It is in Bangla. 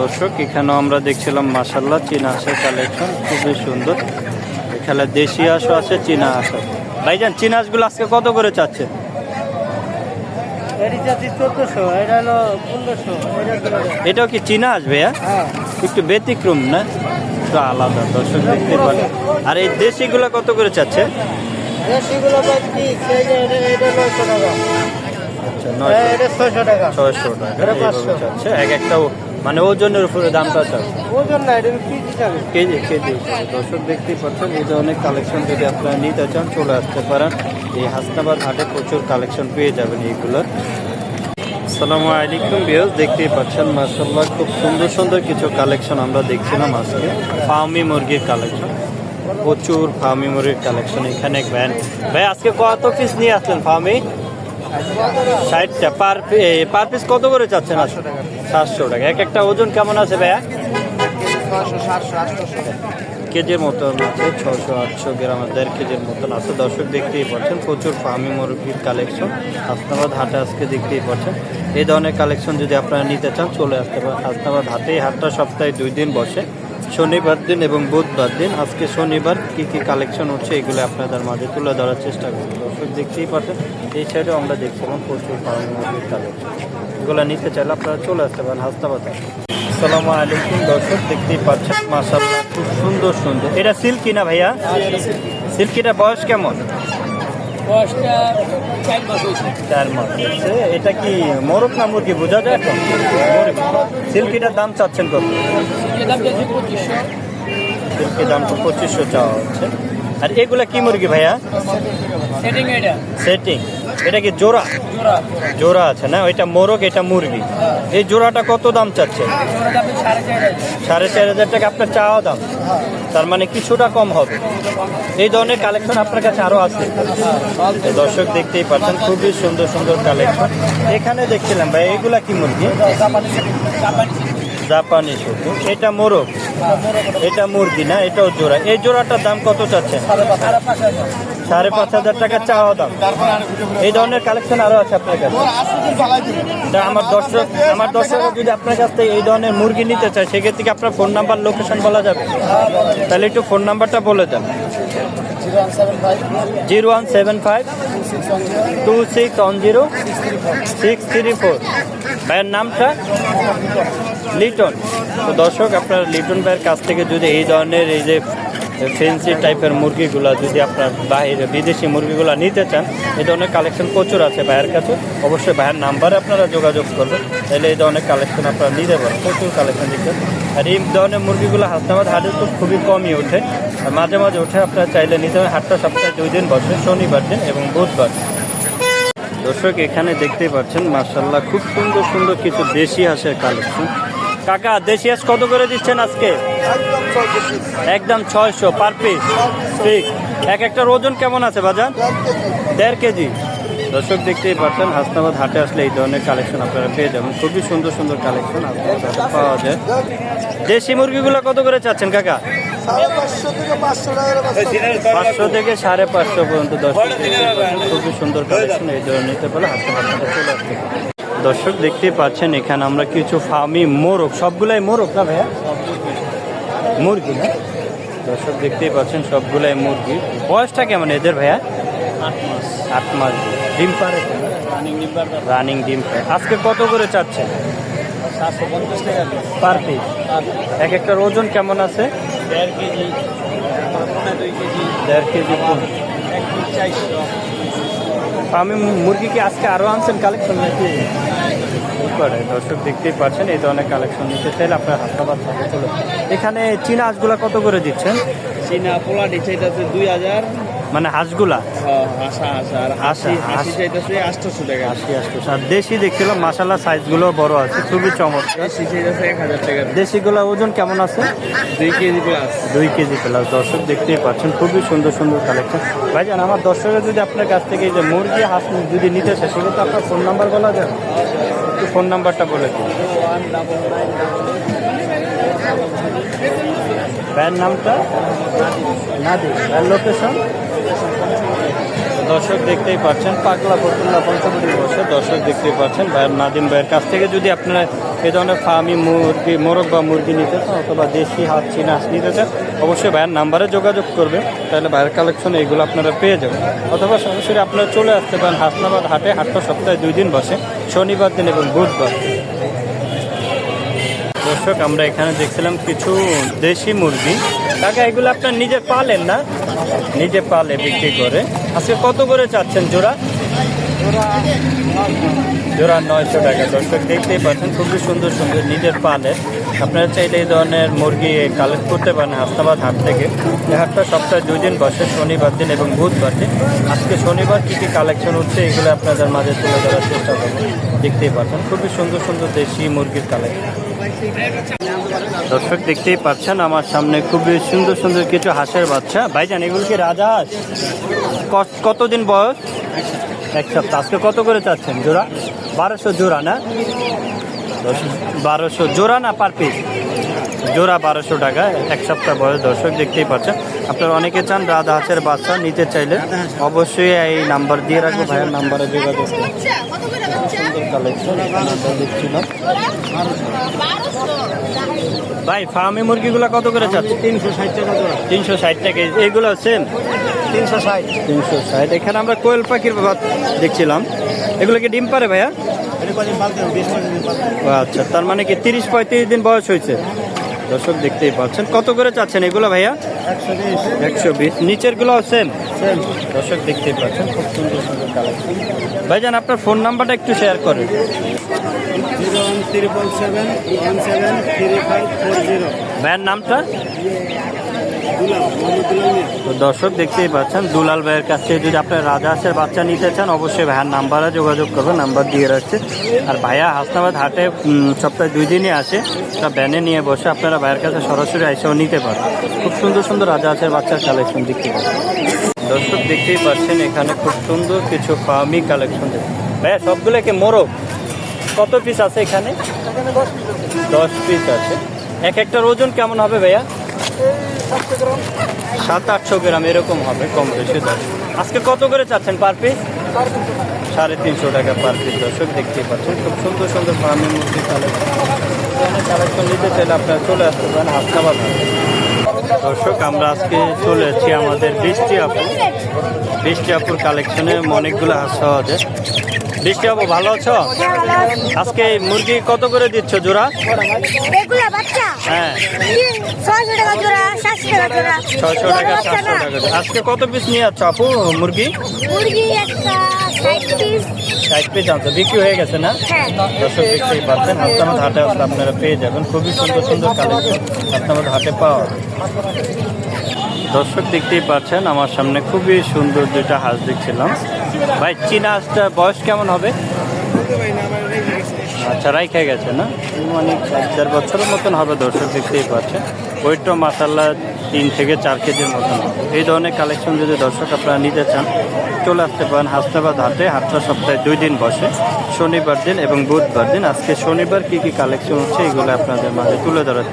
দর্শক এখানেও আমরা দেখছিলাম মাসাল্লাহ চীনা হাঁসের কালেকশন খুবই সুন্দর। এখানে দেশি হাঁসও আছে চীনা হাঁস ভাইজান চীনা হাঁসগুলো আজকে কত করে চাচ্ছে? এটাও কি চীনা হাঁস ভাইয়া? হ্যাঁ। একটু ব্যতিক্রম না? একটু আলাদা দর্শক দেখতে পারে আর এই দেশিগুলো কত করে চাচ্ছে? আচ্ছা ছয়শো টাকা। এক একটা মানে ওজনের উপরে দামটা চাচ্ছে ওজন না এটা কেজি যাবে কেজি কেজি। দর্শক দেখতেই পাচ্ছেন এই ধরনের কালেকশন যদি আপনারা নিতে চান চলে আসতে পারেন। এই হাসনাবাদ হাটে প্রচুর কালেকশন পেয়ে যাবেন এইগুলোর আসসালামু আলাইকুম বিয়স দেখতেই পাচ্ছেন মার্শাল্লাহ খুব সুন্দর সুন্দর কিছু কালেকশন আমরা দেখছিলাম আজকে। ফার্মি মুরগির কালেকশন। প্রচুর ফার্মি মুরগির কালেকশন এখানে ভ্যান ভাই আজকে কত পিস নিয়ে আসলেন ফার্মি ষাটটা পার পার পিস কত করে চাচ্ছেন সাতশো টাকা। সাতশো টাকা। এক একটা ওজন কেমন আছে ভাইয়া? কেজির মতন আছে ছশো আটশো গ্রাম দেড় কেজির মতন আছে। দর্শক দেখতেই পাচ্ছেন প্রচুর ফার্মি মুরগির কালেকশন। হাসনাবাদ হাটে আজকে দেখতেই পাচ্ছেন। এই ধরনের কালেকশন যদি আপনারা নিতে চান চলে আসতে পারেন। হাসনাবাদ হাটে এই হাটটা সপ্তাহে দুই দিন বসে। শনিবার দিন এবং বুধবার দিন। আজকে শনিবার কি কি কালেকশন হচ্ছে এগুলো আপনাদের মাঝে তুলে ধরার চেষ্টা করব। দর্শক দেখতেই পাচ্ছেন এই সাইডে আমরা দেখছিলাম প্রচুর ফার্মি মুরগির কালেকশন এগুলো নিতে চাইলে আপনারা চলে আসতে পারেন হাসনাবাদ। হাটে আসসালামু আলাইকুম দর্শক দেখতেই পাচ্ছেন মাশাআল্লাহ খুব সুন্দর সুন্দর। এটা সিল্কি না ভাইয়া? সিল্কিটা বয়স কেমন? দশটা চার মাস হয়েছে। চার মাস হচ্ছে এটা কি মোরগ না মুরগি? বোঝা যায় এখন সিল্কিটার দাম চাচ্ছেন কত? দাম যাচ্ছে পঁচিশশো। সিল্কির দাম তো পঁচিশশো চাওয়া হচ্ছে। আর এগুলা কি মুরগি ভাইয়া? সেটিং এটা। সেটিং এটা কি জোড়া? জোড়া আছে না? ওইটা মোরগ এটা মুরগি। এই জোড়াটা কত দাম চাচ্ছে সাড়ে চার হাজার। টাকা আপনার চাওয়া দাম। তার মানে কিছুটা কম হবে। এই ধরনের কালেকশন আপনার কাছে আরও আছে। দর্শক দেখতেই পাচ্ছেন খুবই সুন্দর সুন্দর কালেকশন এখানে দেখছিলাম ভাই এগুলা কি মুরগি? জাপানি শুধু এটা মোরগ। এটা মুরগি না, এটাও জোড়া। এই জোড়াটার দাম কত চাচ্ছেন? সাড়ে পাঁচ হাজার টাকা চাওয়া দাম। এই ধরনের কালেকশন আরও আছে আপনার কাছে? তা আমার দর্শক আমার দর্শক যদি আপনার কাছ থেকে এই ধরনের মুরগি নিতে চায়, সেক্ষেত্রে কি আপনার ফোন নাম্বার, লোকেশন বলা যাবে? তাহলে একটু ফোন নাম্বারটা বলে দেন। Zero one seven five two six one zero, six three four. ভাইয়ের নামটা? লিটন। তো দর্শক, আপনার লিটন ভাইয়ের কাছ থেকে যদি এই ধরনের এই যে ফেন্সি টাইপের মুরগিগুলো যদি আপনার বাইরে বিদেশি মুরগিগুলো নিতে চান, এই ধরনের কালেকশন প্রচুর আছে ভাইয়ের কাছে। অবশ্যই ভাইয়ের নাম্বারে আপনারা যোগাযোগ করবেন, তাহলে এই ধরনের কালেকশন আপনারা নিতে পারেন, প্রচুর কালেকশন দিচ্ছেন আর এই ধরনের মুরগিগুলো হাসনাবাদ হাটে তো খুবই কমই ওঠে। আর মাঝে মাঝে ওঠে, আপনারা চাইলে নিতে পারেন, হাটটা সপ্তাহে দুই দিন বসে, শনিবার দিন এবং বুধবার। দর্শক এখানে দেখতে পাচ্ছেন মার্শাল্লাহ খুব সুন্দর সুন্দর কিছু দেশি হাঁসের কালেকশন। কাকা দেশি হাঁস কত করে দিচ্ছেন আজকে? একদম ছয়শো পার পিস। ঠিক। এক একটা ওজন কেমন আছে বাজার দেড় কেজি। দর্শক দেখতেই পাচ্ছেন হাসনাবাদ হাটে আসলে এই ধরনের কালেকশন আপনারা পেয়ে যাবেন। খুবই সুন্দর সুন্দর কালেকশন হাসনাবাদ হাটে পাওয়া যায়। দেশি মুরগিগুলো কত করে চাচ্ছেন কাকা? পাঁচশো থেকে সাড়ে পাঁচশো পর্যন্ত দর্শক খুবই সুন্দর কালেকশন এই ধরনের নিতে পারলে হাতে চলে দর্শক দেখতেই পাচ্ছেন এখানে আমরা কিছু ফার্মি মোরগ সবগুলাই মোরগ না ভাইয়া? মুরগি না? দর্শক দেখতেই পাচ্ছেন সবগুলাই মুরগি। বয়সটা কেমন এদের ভাইয়া? আট মাস। আট মাস ডিম পারে? রানিং ডিম পারে। আজকে কত করে চাচ্ছেন? সাতশো পঞ্চাশ টাকা পার পিস এক একটার ওজন কেমন আছে? দেড় কেজি। পনেরো দুই কেজি। দেড় কেজি এক চারশো আমি মুরগি কি আজকে আরও আনছেন কালেকশন নাকি? করে? দর্শক দেখতেই পাচ্ছেন এই ধরনের কালেকশন নিতে চাইলে আপনার হাসপাতাল থাকে চলে এখানে চীনা হাঁসগুলা কত করে দিচ্ছেন? চীনা পোলা চাইতেছে দুই হাজার। মানে হাঁসগুলা? আর দেশি দেখছিলাম মাসালা সাইজগুলো বড় আছে খুবই চমৎকার। দেশিগুলা ওজন কেমন আছে? দুই কেজি প্লাস দুই কেজি প্লাস দর্শক দেখতেই পাচ্ছেন খুবই সুন্দর সুন্দর কালেকশন ভাইজান আমার দর্শকের যদি আপনার কাছ থেকে যে মুরগি হাঁস যদি নিতে চায় সেক্ষেত্রে আপনার ফোন নাম্বার বলা যায়? একটু ফোন নাম্বারটা বলে দিন। ভ্যান নামটা? নাদি ভ্যান লোকেশন দর্শক দেখতেই পাচ্ছেন, পাগলা ফতুল্লা পঞ্চবটি বসে দর্শক দেখতেই পাচ্ছেন। ভাইয়ের নাদিম ভাইয়ের কাছ থেকে যদি আপনারা এ ধরনের ফার্মি মুরগি, মোরগ বা মুরগি নিতে চান অথবা দেশি হাত চীনা হাঁস নিতে চান, অবশ্যই ভাইয়ের নাম্বারে যোগাযোগ করবে তাহলে ভাইয়ের কালেকশন এইগুলো আপনারা পেয়ে যাবেন। অথবা সরাসরি আপনারা চলে আসতে পারেন হাসনাবাদ হাটে হাটটা সপ্তাহে দুই দিন বসে, শনিবার দিন এবং বুধবার দর্শক, আমরা এখানে দেখছিলাম কিছু দেশি মুরগি। কাকা, এগুলো আপনার নিজে পালেন না? নিজে পালে বিক্রি করে। আজকে কত করে চাচ্ছেন জোড়া? জোড়া নয়শো টাকা। দর্শক, দেখতেই পাচ্ছেন, খুবই সুন্দর সুন্দর নিজের পালে আপনারা চাইলে এই ধরনের মুরগি কালেক্ট করতে পারেন হাস্তাবাদ হাট থেকে। এই হাটটা সপ্তাহে দুই দিন বসে, শনিবার দিন এবং বুধবার দিন। আজকে শনিবার কী কী কালেকশন হচ্ছে, এগুলো আপনাদের মাঝে তুলে ধরার চেষ্টা করব। দেখতেই পাচ্ছেন, খুবই সুন্দর সুন্দর দেশি মুরগির কালেকশন দর্শক দেখতেই পাচ্ছেন, আমার সামনে খুবই সুন্দর সুন্দর কিছু হাঁসের বাচ্চা। ভাইজান, এগুলো কি রাজা হাঁস? কত- কতদিন বয়স? এক সপ্তাহ। আজকে কত করে চাচ্ছেন? জোড়া? বারোশো জোড়া না? বারোশো জোড়া না পার পিস? জোড়া বারোশো টাকা এক সপ্তাহ বয়স দর্শক দেখতেই পাচ্ছেন। আপনারা অনেকে চান রাধা হাঁসের বাচ্চা নিতে চাইলে। অবশ্যই এই নাম্বার দিয়ে রাখব ভাইয়ের নাম্বারে যোগাযোগ ভাই ফার্মে মুরগিগুলো কত করে চাচ্ছে তিনশো ষাট টাকা তিনশো ষাট টাকা এইগুলো সেম তিনশো ষাট। তিনশো ষাট এখানে আমরা কোয়েল পাখির দেখছিলাম। এগুলো কি ডিম পারে ভাইয়া? আচ্ছা তার মানে কি তিরিশ পঁয়ত্রিশ দিন বয়স হয়েছে? দর্শক দেখতেই পাচ্ছেন। কত করে চাচ্ছেন এগুলো ভাইয়া? একশো বিশ। নিচেরগুলো সেম দর্শক দেখতেই পাচ্ছেন খুব সুন্দর সুন্দর কালেকশন ভাইজান আপনার ফোন নাম্বারটা একটু শেয়ার করেন। Zero one seven one seven three five four zero ভাইয়ের নামটা? তো দর্শক দেখতেই পাচ্ছেন, দুলাল ভাইয়ের কাছ যদি আপনার রাজা হাঁসের বাচ্চা নিতে চান, অবশ্যই ভাইয়ার নাম্বারে যোগাযোগ করবেন, নাম্বার দিয়ে রাখছে। আর ভাইয়া হাসনাবাদ হাটে সপ্তাহে দুই দিনই আসে, তা ব্যানে নিয়ে বসে আপনারা ভাইয়ের কাছে সরাসরি এসেও নিতে পারেন। খুব সুন্দর সুন্দর রাজা হাঁসের বাচ্চার কালেকশন দেখতে দর্শক দেখতেই পাচ্ছেন, এখানে খুব সুন্দর কিছু ফার্মি কালেকশন ভাইয়া, সবগুলো কি মোরগ? কত পিস আছে এখানে? দশ পিস আছে। এক একটার ওজন কেমন হবে ভাইয়া? সাত আটশো গ্রাম এরকম হবে কম বেশি দশ আজকে কত করে চাচ্ছেন পার পিস সাড়ে তিনশো টাকা পার পিস দর্শক দেখতে পাচ্ছেন, খুব সুন্দর সুন্দর ফার্মি মুরগি কালেকশন কালেকশন নিতে চাইলে আপনারা চলে আসতে পারেন হাসনাবাদ দর্শক, আমরা আজকে চলে এসেছি আমাদের বৃষ্টি আপুর। বৃষ্টি আপুর কালেকশনে অনেকগুলো হাঁস পাওয়া যায়। বৃষ্টি আপু ভালো আছো? আজকে মুরগি কত করে দিচ্ছ জোড়া? হ্যাঁ। ছয়শো টাকা সাতশো টাকা আজকে কত পিস নিয়ে যাচ্ছ আপু মুরগি? ষাট পিস আনছো বিক্রি হয়ে গেছে না? হ্যাঁ। দর্শক দেখতেই পাচ্ছেন হাসনাবাদ হাটে আসলে আপনারা পেয়ে যাবেন। খুবই সুন্দর সুন্দর কালেকশন হাসনাবাদ হাটে পাওয়া। দর্শক দেখতেই পাচ্ছেন আমার সামনে খুবই সুন্দর দুইটা হাঁস দেখছিলাম। ভাই চীনা হাঁসটা বয়স কেমন হবে? আচ্ছা রাইখে গেছে না? মানে চার চার বছরের মতন হবে, দর্শক দেখতেই পাচ্ছেন। ওইটা মাসাল্লা তিন থেকে চার কেজির মতন এই ধরনের কালেকশন যদি দর্শক আপনারা নিতে চান, চলে আসতে পারেন হাসনাবাদ হাটে, হাটটা সপ্তাহে দুই দিন বসে। শনিবার দিন এবং বুধবার দিন। আজকে শনিবার কি কি কালেকশন হচ্ছে, এগুলো আপনাদের মাঝে তুলে ধরার